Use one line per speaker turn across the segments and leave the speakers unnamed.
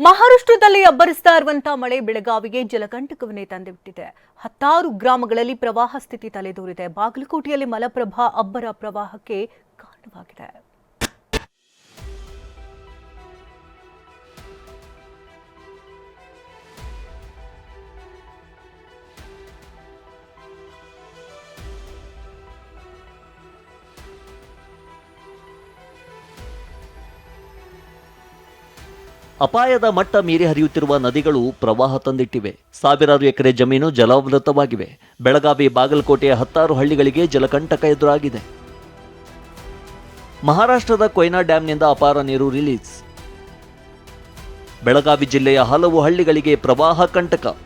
ಮಹಾರಾಷ್ಟ್ರದಲ್ಲಿ ಅಬ್ಬರಿಸ್ತಾ ಇರುವಂತಹ ಮಳೆ ಬೆಳಗಾವಿಗೆ ಜಲಕಂಟಕವನ್ನೇ ತಂದುಬಿಟ್ಟಿದೆ ಹತ್ತಾರು ಗ್ರಾಮಗಳಲ್ಲಿ ಪ್ರವಾಹ ಸ್ಥಿತಿ ತಲೆದೋರಿದೆ. ಬಾಗಲಕೋಟೆಯಲ್ಲಿ ಮಲಪ್ರಭಾ ಅಬ್ಬರ ಪ್ರವಾಹಕ್ಕೆ ಕಾರಣವಾಗಿದೆ.
ಅಪಾಯದ ಮಟ್ಟ ಮೀರಿ ಹರಿಯುತ್ತಿರುವ ನದಿಗಳು ಪ್ರವಾಹ ತಂದಿಟ್ಟಿವೆ. ಸಾವಿರಾರು ಎಕರೆ ಜಮೀನು ಜಲಾವೃತವಾಗಿವೆ. ಬೆಳಗಾವಿ ಬಾಗಲಕೋಟೆಯ ಹತ್ತಾರು ಹಳ್ಳಿಗಳಿಗೆ ಜಲಕಂಟಕ ಎದುರಾಗಿದೆ. ಮಹಾರಾಷ್ಟ್ರದ ಕೊಯ್ನಾ ಡ್ಯಾಂನಿಂದ ಅಪಾರ ನೀರು ರಿಲೀಸ್. ಬೆಳಗಾವಿ ಜಿಲ್ಲೆಯ ಹಲವು ಹಳ್ಳಿಗಳಿಗೆ ಪ್ರವಾಹ ಕಂಟಕ.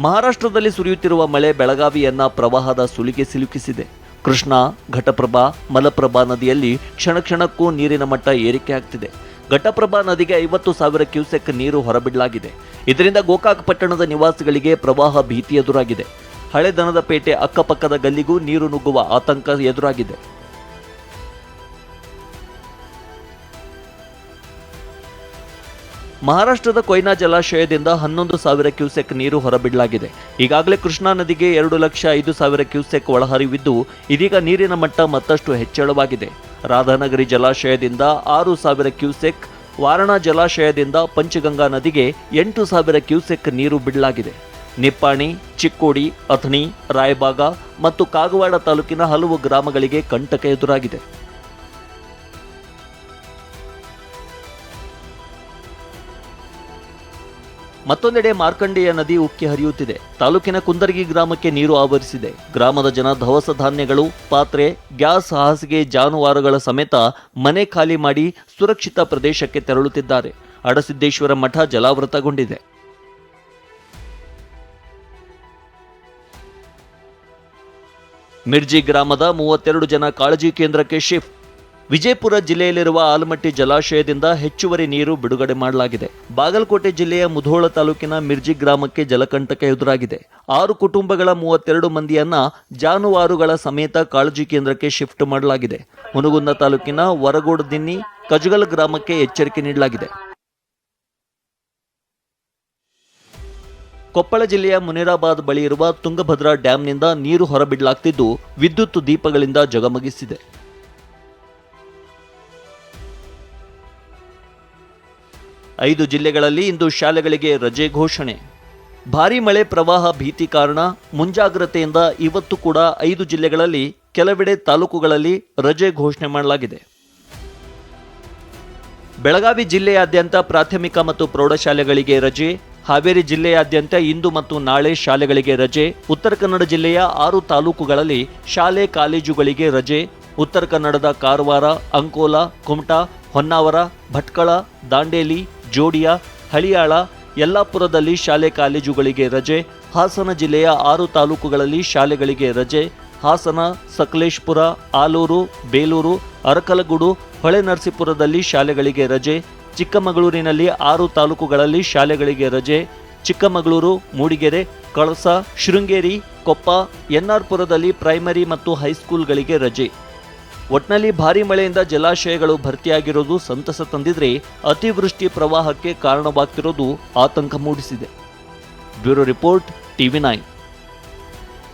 ಮಹಾರಾಷ್ಟ್ರದಲ್ಲಿ ಸುರಿಯುತ್ತಿರುವ ಮಳೆ ಬೆಳಗಾವಿಯನ್ನ ಪ್ರವಾಹದ ಸುಲಿಗೆ ಸಿಲುಕಿಸಿದೆ. ಕೃಷ್ಣಾ, ಘಟಪ್ರಭಾ, ಮಲಪ್ರಭಾ ನದಿಯಲ್ಲಿ ಕ್ಷಣ ಕ್ಷಣಕ್ಕೂ ನೀರಿನ ಮಟ್ಟ ಏರಿಕೆ ಆಗ್ತಿದೆ. ಘಟಪ್ರಭಾ ನದಿಗೆ ಐವತ್ತು ಸಾವಿರ ಕ್ಯೂಸೆಕ್ ನೀರು ಹೊರಬಿಡಲಾಗಿದೆ. ಇದರಿಂದ ಗೋಕಾಕ್ ಪಟ್ಟಣದ ನಿವಾಸಿಗಳಿಗೆ ಪ್ರವಾಹ ಭೀತಿ ಎದುರಾಗಿದೆ. ಹಳೆ ದನದ ಪೇಟೆ ಅಕ್ಕಪಕ್ಕದ ಗಲ್ಲಿಗೂ ನೀರು ನುಗ್ಗುವ ಆತಂಕ ಎದುರಾಗಿದೆ. ಮಹಾರಾಷ್ಟ್ರದ ಕೊಯ್ನಾ ಜಲಾಶಯದಿಂದ ಹನ್ನೊಂದು ಸಾವಿರ ಕ್ಯೂಸೆಕ್ ನೀರು ಹೊರಬಿಡಲಾಗಿದೆ. ಈಗಾಗಲೇ ಕೃಷ್ಣಾ ನದಿಗೆ ಎರಡು ಲಕ್ಷ ಐದು ಸಾವಿರ ಕ್ಯೂಸೆಕ್ ಒಳಹರಿವಿದ್ದು ಇದೀಗ ನೀರಿನ ಮಟ್ಟ ಮತ್ತಷ್ಟು ಹೆಚ್ಚಳವಾಗಿದೆ. ರಾಧಾನಗರಿ ಜಲಾಶಯದಿಂದ ಆರು ಸಾವಿರ ಕ್ಯೂಸೆಕ್, ವಾರಣಾ ಜಲಾಶಯದಿಂದ ಪಂಚಗಂಗಾ ನದಿಗೆ ಎಂಟು ಸಾವಿರ ಕ್ಯೂಸೆಕ್ ನೀರು ಬಿಡಲಾಗಿದೆ. ನಿಪ್ಪಾಣಿ, ಚಿಕ್ಕೋಡಿ, ಅಥಣಿ, ರಾಯಬಾಗ ಮತ್ತು ಕಾಗವಾಡ ತಾಲೂಕಿನ ಹಲವು ಗ್ರಾಮಗಳಿಗೆ ಕಂಟಕ ಎದುರಾಗಿದೆ. ಮತ್ತೊಂದೆಡೆ ಮಾರ್ಕಂಡೇಯ ನದಿ ಉಕ್ಕಿ ಹರಿಯುತ್ತಿದೆ. ತಾಲೂಕಿನ ಕುಂದರ್ಗಿ ಗ್ರಾಮಕ್ಕೆ ನೀರು ಆವರಿಸಿದೆ. ಗ್ರಾಮದ ಜನ ದವಸ ಧಾನ್ಯಗಳು, ಪಾತ್ರೆ, ಗ್ಯಾಸ್ ಹಾಸಿಗೆ ಜಾನುವಾರುಗಳ ಸಮೇತ ಮನೆ ಖಾಲಿ ಮಾಡಿ ಸುರಕ್ಷಿತ ಪ್ರದೇಶಕ್ಕೆ ತೆರಳುತ್ತಿದ್ದಾರೆ. ಅಡಸಿದ್ದೇಶ್ವರ ಮಠ ಜಲಾವೃತಗೊಂಡಿದೆ. ಮಿರ್ಜಿ ಗ್ರಾಮದ ಮೂವತ್ತೆರಡು ಜನ ಕಾಳಜಿ ಕೇಂದ್ರಕ್ಕೆ ಶಿಫ್ಟ್ ವಿಜಯಪುರ ಜಿಲ್ಲೆಯಲ್ಲಿರುವ ಆಲಮಟ್ಟಿ ಜಲಾಶಯದಿಂದ ಹೆಚ್ಚುವರಿ ನೀರು ಬಿಡುಗಡೆ ಮಾಡಲಾಗಿದೆ. ಬಾಗಲಕೋಟೆ ಜಿಲ್ಲೆಯ ಮುಧೋಳ ತಾಲೂಕಿನ ಮಿರ್ಜಿ ಗ್ರಾಮಕ್ಕೆ ಜಲಕಂಟಕ ಎದುರಾಗಿದೆ. ಆರು ಕುಟುಂಬಗಳ ಮೂವತ್ತೆರಡು ಮಂದಿಯನ್ನ ಜಾನುವಾರುಗಳ ಸಮೇತ ಕಾಳಜಿ ಕೇಂದ್ರಕ್ಕೆ ಶಿಫ್ಟ್ ಮಾಡಲಾಗಿದೆ. ಮುನಗುಂದ ತಾಲೂಕಿನ ವರಗೋಡದಿನ್ನಿ ಕಜಗಲ್ ಗ್ರಾಮಕ್ಕೆ ಎಚ್ಚರಿಕೆ ನೀಡಲಾಗಿದೆ. ಕೊಪ್ಪಳ ಜಿಲ್ಲೆಯ ಮುನಿರಾಬಾದ್ ಬಳಿ ಇರುವ ತುಂಗಭದ್ರಾ ಡ್ಯಾಂನಿಂದ ನೀರು ಹೊರಬಿಡಲಾಗ್ತಿದ್ದು, ವಿದ್ಯುತ್ ದೀಪಗಳಿಂದ ಜಗಮಗಿಸಿದೆ. ಐದು ಜಿಲ್ಲೆಗಳಲ್ಲಿ ಇಂದು ಶಾಲೆಗಳಿಗೆ ರಜೆ ಘೋಷಣೆ. ಭಾರೀ ಮಳೆ ಪ್ರವಾಹ ಭೀತಿ ಕಾರಣ ಮುಂಜಾಗ್ರತೆಯಿಂದ ಇವತ್ತು ಕೂಡ ಐದು ಜಿಲ್ಲೆಗಳಲ್ಲಿ ಕೆಲವೆಡೆ ತಾಲೂಕುಗಳಲ್ಲಿ ರಜೆ ಘೋಷಣೆ ಮಾಡಲಾಗಿದೆ. ಬೆಳಗಾವಿ ಜಿಲ್ಲೆಯಾದ್ಯಂತ ಪ್ರಾಥಮಿಕ ಮತ್ತು ಪ್ರೌಢಶಾಲೆಗಳಿಗೆ ರಜೆ, ಹಾವೇರಿ ಜಿಲ್ಲೆಯಾದ್ಯಂತ ಇಂದು ಮತ್ತು ನಾಳೆ ಶಾಲೆಗಳಿಗೆ ರಜೆ, ಉತ್ತರ ಕನ್ನಡ ಜಿಲ್ಲೆಯ ಆರು ತಾಲೂಕುಗಳಲ್ಲಿ ಶಾಲೆ ಕಾಲೇಜುಗಳಿಗೆ ರಜೆ, ಉತ್ತರ ಕನ್ನಡದ ಕಾರವಾರ, ಅಂಕೋಲ, ಕುಮಟಾ, ಹೊನ್ನಾವರ, ಭಟ್ಕಳ, ದಾಂಡೇಲಿ ಜೋಡಿಯ, ಹಳಿಯಾಳ, ಯಲ್ಲಾಪುರದಲ್ಲಿ ಶಾಲೆ ಕಾಲೇಜುಗಳಿಗೆ ರಜೆ, ಹಾಸನ ಜಿಲ್ಲೆಯ ಆರು ತಾಲೂಕುಗಳಲ್ಲಿ ಶಾಲೆಗಳಿಗೆ ರಜೆ, ಹಾಸನ, ಸಕಲೇಶ್ಪುರ, ಆಲೂರು, ಬೇಲೂರು, ಅರಕಲಗೂಡು ಹೊಳೆನರಸೀಪುರದಲ್ಲಿ ಶಾಲೆಗಳಿಗೆ ರಜೆ, ಚಿಕ್ಕಮಗಳೂರಿನಲ್ಲಿ ಆರು ತಾಲೂಕುಗಳಲ್ಲಿ ಶಾಲೆಗಳಿಗೆ ರಜೆ, ಚಿಕ್ಕಮಗಳೂರು, ಮೂಡಿಗೆರೆ, ಕಳಸ, ಶೃಂಗೇರಿ, ಕೊಪ್ಪ, ಎನ್ಆರ್ಪುರದಲ್ಲಿ ಪ್ರೈಮರಿ ಮತ್ತು ಹೈಸ್ಕೂಲ್ಗಳಿಗೆ ರಜೆ. ಒಟ್ನಲ್ಲಿ ಭಾರಿ ಮಳೆಯಿಂದ ಜಲಾಶಯಗಳು ಭರ್ತಿಯಾಗಿರೋದು ಸಂತಸ ತಂದಿದ್ರೆ ಅತಿವೃಷ್ಟಿ ಪ್ರವಾಹಕ್ಕೆ ಕಾರಣವಾಗ್ತಿರೋದು ಆತಂಕ ಮೂಡಿಸಿದೆ. Bureau report, TV nine.